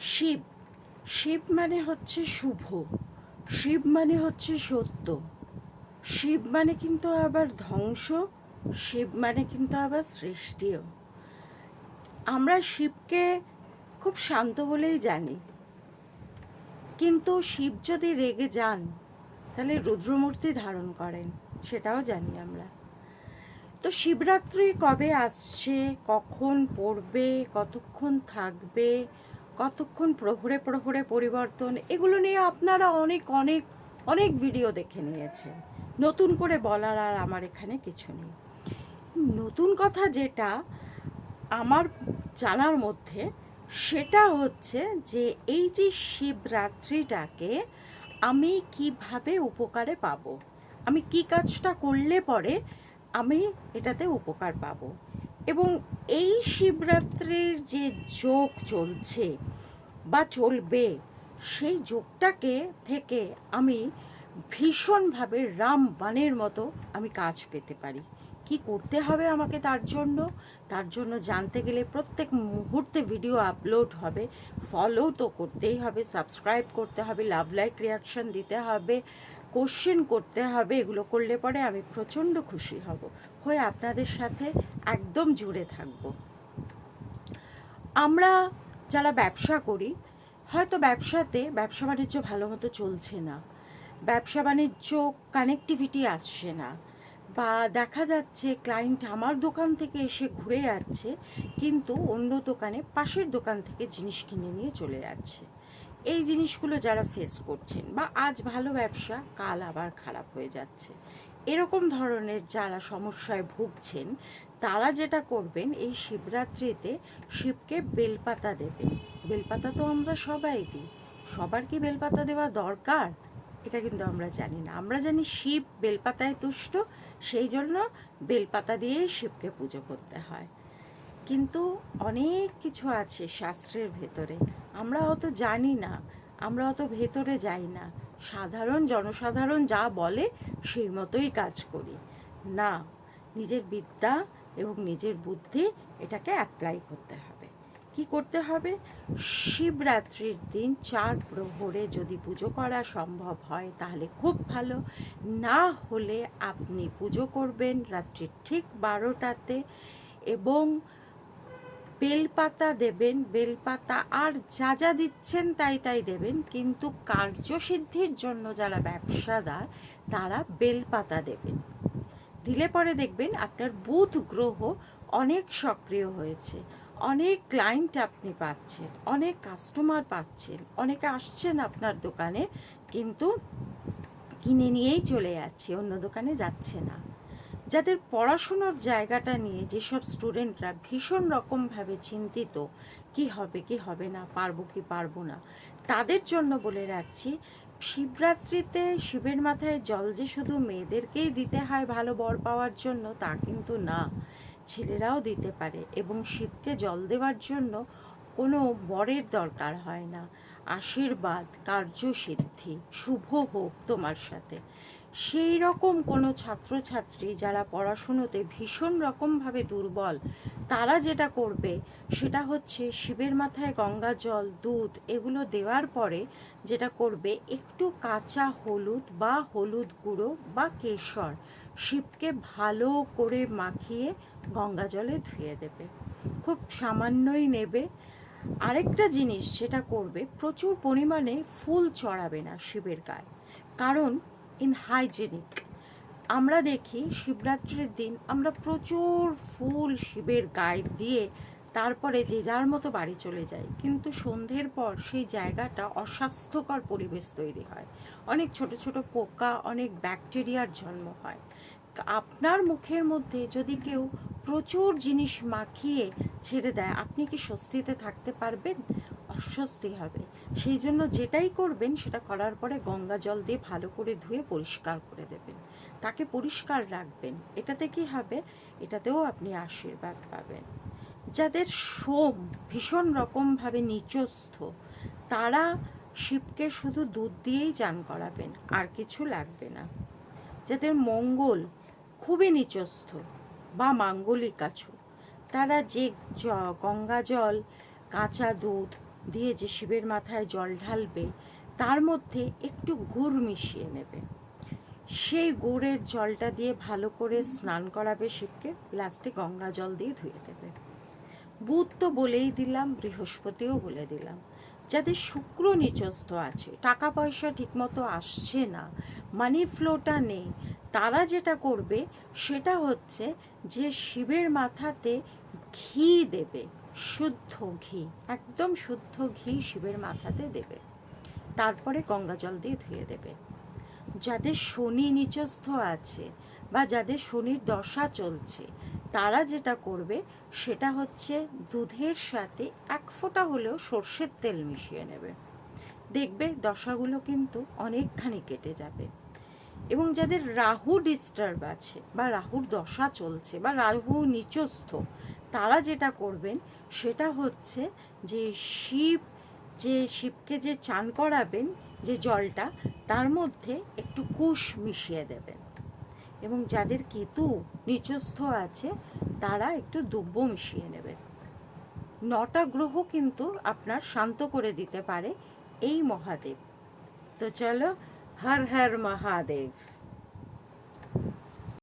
শিব শিব মানে হচ্ছে শুভ, শিব মানে হচ্ছে সত্য, শিব মানে কিন্তু আবার ধ্বংস, শিব মানে কিন্তু আবার সৃষ্টিও। আমরা শিবকে খুব শান্ত বলেই জানি। কিন্তু শিব যদি রেগে যান, তাহলে রুদ্রমূর্তি ধারণ করেন, সেটাও জানি আমরা। তো শিবরাত্রি কবে আসছে, কখন পড়বে, কতক্ষণ থাকবে কতক্ষণ প্রহরে প্রহরে পরিবর্তন, এগুলো নিয়ে আপনারা অনেক অনেক অনেক ভিডিও দেখে নিয়েছেন। নতুন করে বলার আর আমার এখানে কিছু নেই। নতুন কথা যেটা আমার জানার মধ্যে, সেটা হচ্ছে যে এই যে শিবরাত্রিটাকে আমি কীভাবে উপকারে পাবো? আমি কি কাজটা করলে পরে আমি এটাতে উপকার পাবো? এবং এই শিবরাত্রির যে যোগ চলছে বা চলবে, সেই যোগটাকে থেকে আমি ভীষণভাবে রাম বানের মতো আমি কাজ পেতে পারি। কি করতে হবে আমাকে তার জন্য? তার জন্য জানতে গেলে প্রত্যেক মুহূর্তে ভিডিও আপলোড হবে। ফলো তো করতেই হবে সাবস্ক্রাইব করতে হবে লাভ লাইক রিয়াকশন দিতে হবে কোশ্চেন করতে হবে, এগুলো করলে পরে আমি প্রচণ্ড খুশি হব। হয়ে আপনাদের সাথে একদম জুড়ে থাকব। আমরা যারা ব্যবসা করি, হয়তো ব্যবসাতে ব্যবসা বাণিজ্য ভালো মতো চলছে না। ব্যবসা বাণিজ্য কানেকটিভিটি আসছে না। বা দেখা যাচ্ছে ক্লায়েন্ট আমার দোকান থেকে এসে ঘুরে যাচ্ছে, কিন্তু অন্য দোকানে পাশের দোকান থেকে জিনিস কিনে নিয়ে চলে যাচ্ছে। এই জিনিসগুলো যারা ফেস করছেন বা আজ ভালো ব্যবসা, কাল আবার খারাপ হয়ে যাচ্ছে। এরকম ধরনের যারা সমস্যায় ভুগছেন, তারা যেটা করবেন, এই শিবরাত্রিতে শিবকে বেলপাতা দেবেন। বেলপাতা তো আমরা সবাই দিই। সবার কি বেলপাতা দেওয়া দরকার? এটা কিন্তু আমরা জানি না। আমরা জানি শিব বেলপাতায় তুষ্ট, সেই জন্য বেলপাতা দিয়েই শিবকে পুজো করতে হয়। কিন্তু অনেক কিছু আছে শাস্ত্রের ভেতরে। আমরা অত জানি না, আমরা অত ভেতরে যাই না। সাধারণ জনসাধারণ যা বলে সেই মতোই কাজ করি। না, নিজের বিদ্যা এবং নিজের বুদ্ধি এটাকে অ্যাপ্লাই করতে হবে। কি করতে হবে? শিবরাত্রির দিন চার প্রহরে যদি পুজো করা সম্ভব হয় তাহলে খুব ভালো। না হলে আপনি পুজো করবেন রাত্রির ঠিক বারোটাতে এবং বেলপাতা দেবেন, বেলপাতা আর যা যা দিচ্ছেন তাই তাই দেবেন। কিন্তু কার্যসিদ্ধির জন্য যারা ব্যবসাদার, তারা বেলপাতা দেবেন। দিলে পরে দেখবেন আপনার বুধ গ্রহ অনেক সক্রিয় হয়েছে। অনেক ক্লায়েন্ট আপনি পাচ্ছেন, অনেক কাস্টমার পাচ্ছেন। অনেকে আসছেন আপনার দোকানে, কিন্তু কিনে নিয়েই চলে যাচ্ছে, অন্য দোকানে যাচ্ছে না। যাদের পড়াশুনোর জায়গাটা নিয়ে যেসব স্টুডেন্টরা ভীষণ রকমভাবে চিন্তিত, কি হবে কি হবে না, পারব, কি পারব না, তাদের জন্য বলে রাখছি, শিবরাত্রিতে শিবের মাথায় জল যে শুধু মেয়েদেরকেই দিতে হয় ভালো বর পাওয়ার জন্য, তা কিন্তু না। ছেলেরাও দিতে পারে এবং শিবকে জল দেওয়ার জন্য কোনো বরের দরকার হয় না। আশীর্বাদ, কার্যসিদ্ধি, শুভ হোক তোমার সাথে। সেই রকম কোনো ছাত্রছাত্রী যারা পড়াশুনোতে ভীষণ রকমভাবে দুর্বল, তারা যেটা করবে সেটা হচ্ছে শিবের মাথায় গঙ্গা জল, দুধ এগুলো দেওয়ার পরে যেটা করবে একটু কাঁচা হলুদ বা হলুদ গুঁড়ো বা কেশর শিবকে ভালো করে মাখিয়ে গঙ্গা জলে ধুয়ে দেবে। খুব সামান্যই নেবে। আরেকটা জিনিস যেটা করবে, প্রচুর পরিমাণে ফুল চড়াবে না শিবের গায়ে। কারণ ইন হাইজেনিক আমরা দেখি শিবরাত্রির দিন আমরা প্রচুর ফুল শিবের গায়ে দিয়ে তারপরে যে যার মতো বাড়ি চলে যায় কিন্তু সন্ধ্যের পর সেই জায়গাটা অস্বাস্থ্যকর পরিবেশ তৈরি হয়। অনেক ছোট ছোট পোকা, অনেক ব্যাকটেরিয়ার জন্ম হয়। আপনার মুখের মধ্যে যদি কেউ প্রচুর জিনিস মাখিয়ে ছেড়ে দেয়, আপনি কি স্বস্তিতে থাকতে পারবেন? অস্বস্তি হবে। সেই জন্য যেটাই করবেন, সেটা করার পরে গঙ্গা জল দিয়ে ভালো করে ধুয়ে পরিষ্কার করে দেবেন। তাকে পরিষ্কার রাখবেন। এটাতে কি হবে? এটাতেও আপনি আশীর্বাদ পাবেন। যাদের সোম ভীষণ রকমভাবে নিচস্থ, তারা শিবকে শুধু দুধ দিয়েই চান করাবেন, আর কিছু লাগবে না। যাদের মঙ্গল খুবই নিচস্থ বা মাঙ্গলিক আছো, তারা যে গঙ্গা জল, কাঁচা দুধ দিয়ে যে শিবের মাথায় জল ঢালবে, তার মধ্যে একটু গুড় মিশিয়ে নেবে। সেই গুড়ের জলটা দিয়ে ভালো করে স্নান করাবে শিবকে, লাস্টে গঙ্গা জল দিয়ে ধুয়ে দেবে। বুধ তো বলেই দিলাম, বৃহস্পতিও বলে দিলাম যাদের শুক্র নিচস্থ আছে, টাকা পয়সা ঠিকমতো আসছে না মানি ফ্লোটা নেই। তারা যেটা করবে, সেটা হচ্ছে যে শিবের মাথাতে ঘি দেবে শুদ্ধ ঘি, একদম শুদ্ধ ঘি শিবের মাথাতে দেবে। তারপরে গঙ্গা জল দিয়ে ধুয়ে দেবে। যাদের শনি নিচস্থ আছে বা যাদের শনির দশা চলছে, তারা যেটা করবে, সেটা হচ্ছে দুধের সাথে এক ফোঁটা হলেও সর্ষের তেল মিশিয়ে নেবে। দেখবে দশাগুলো কিন্তু অনেকখানি কেটে যাবে। এবং যাদের রাহু ডিস্টার্ব আছে বা রাহুর দশা চলছে বা রাহু নিচস্থ তারা যেটা করবেন সেটা হচ্ছে যে শিব, যে শিবকে যে চান করাবেন যে জলটা, তার মধ্যে একটু কুশ মিশিয়ে দেবেন। এবং যাদের কেতু নিচস্থ আছে, তারা একটু দুব্য মিশিয়ে নেবেন। নটা গ্রহ কিন্তু আপনার শান্ত করে দিতে পারে এই মহাদেব। তো চলো, হর হর মহাদেব।